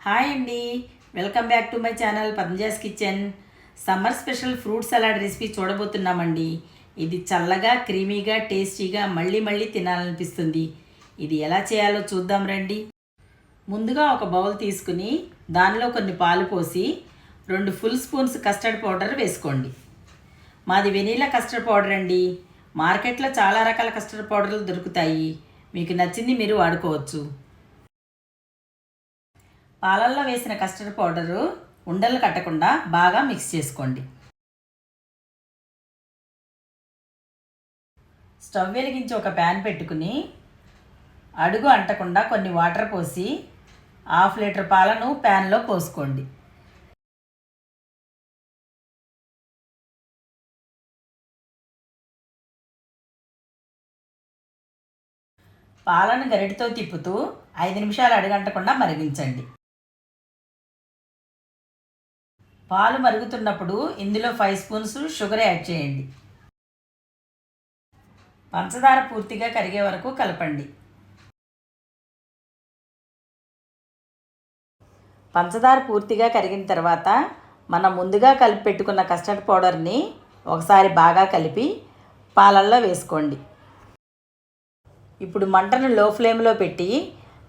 Hi అండి. Welcome back to my channel Padmaja's kitchen. Summer special fruit salad recipe చూడబోతున్నామండి. ఇది చల్లగా క్రీమీగా టేస్టీగా మళ్ళీ మళ్ళీ తినాలనిపిస్తుంది. ఇది ఎలా చేయాలో చూద్దాం రండి. ముందుగా ఒక బౌల్ తీసుకుని దానిలో కొన్ని పాలు పోసి రెండు ఫుల్ స్పూన్స్ కస్టర్డ్ పౌడర్ వేసుకోండి. మాది వెనీలా కస్టర్డ్ పౌడర్ అండి. మార్కెట్లో చాలా రకాల కస్టర్డ్ పౌడర్లు దొరుకుతాయి. మీకు నచ్చింది మీరు వాడుకోవచ్చు. పాలల్లో వేసిన కస్టర్డ్ పౌడరు ఉండలు కట్టకుండా బాగా మిక్స్ చేసుకోండి. స్టవ్ వెలిగించి ఒక ప్యాన్ పెట్టుకుని అడుగు అంటకుండా కొన్ని వాటర్ పోసి హాఫ్ లీటర్ పాలను ప్యాన్లో పోసుకోండి. పాలను గరిటితో తిప్పుతూ ఐదు నిమిషాలు అడగంటకుండా మరిగించండి. పాలు మరుగుతున్నప్పుడు ఇందులో ఫైవ్ స్పూన్స్ షుగర్ యాడ్ చేయండి. పంచదార పూర్తిగా కరిగే వరకు కలపండి. పంచదార పూర్తిగా కరిగిన తర్వాత మనం ముందుగా కలిపి పెట్టుకున్న కస్టర్డ్ పౌడర్ని ఒకసారి బాగా కలిపి పాలల్లో వేసుకోండి. ఇప్పుడు మంటను లో ఫ్లేమ్లో పెట్టి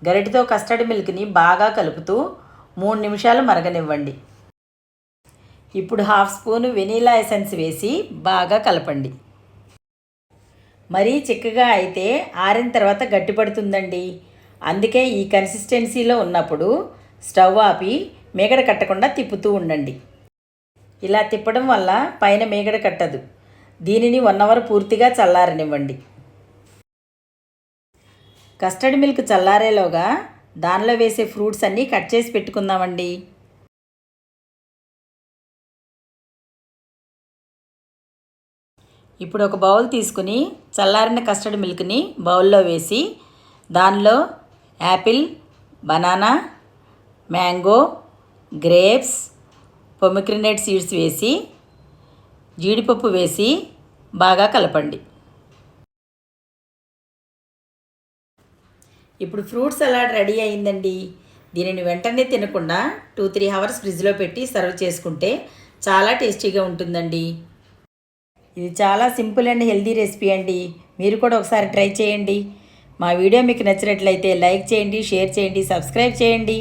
గరిటతో కస్టర్డ్ మిల్క్ని బాగా కలుపుతూ మూడు నిమిషాలు మరగనివ్వండి. ఇప్పుడు హాఫ్ స్పూన్ వెనీలా ఎసెన్స్ వేసి బాగా కలపండి. మరీ చిక్కగా అయితే ఆరిన తర్వాత గట్టిపడుతుందండి. అందుకే ఈ కన్సిస్టెన్సీలో ఉన్నప్పుడు స్టవ్ ఆపి మేగడ కట్టకుండా తిప్పుతూ ఉండండి. ఇలా తిప్పడం వల్ల పైన మేగడ కట్టదు. దీనిని వన్ అవర్ పూర్తిగా చల్లారనివ్వండి. కస్టర్డ్ మిల్క్ చల్లారేలోగా దానిలో వేసే ఫ్రూట్స్ అన్నీ కట్ చేసి పెట్టుకుందామండి. ఇప్పుడు ఒక బౌల్ తీసుకుని చల్లారిన కస్టర్డ్ మిల్క్ని బౌల్లో వేసి దానిలో apple banana mango grapes pomegranate seeds వేసి జీడిపప్పు వేసి బాగా కలపండి. ఇప్పుడు ఫ్రూట్ సలాడ్ రెడీ అయిందండి. దీనిని వెంటనే తినకుండా టూ త్రీ అవర్స్ ఫ్రిడ్జ్లో పెట్టి సర్వ్ చేసుకుంటే చాలా టేస్టీగా ఉంటుందండి. ఇది చాలా సింపుల్ అండ్ హెల్దీ రెసిపీ అండి. మీరు కూడా ఒకసారి ట్రై చేయండి. మా వీడియో మీకు నచ్చినట్లయితే లైక్ చేయండి షేర్ చేయండి సబ్స్క్రైబ్ చేయండి.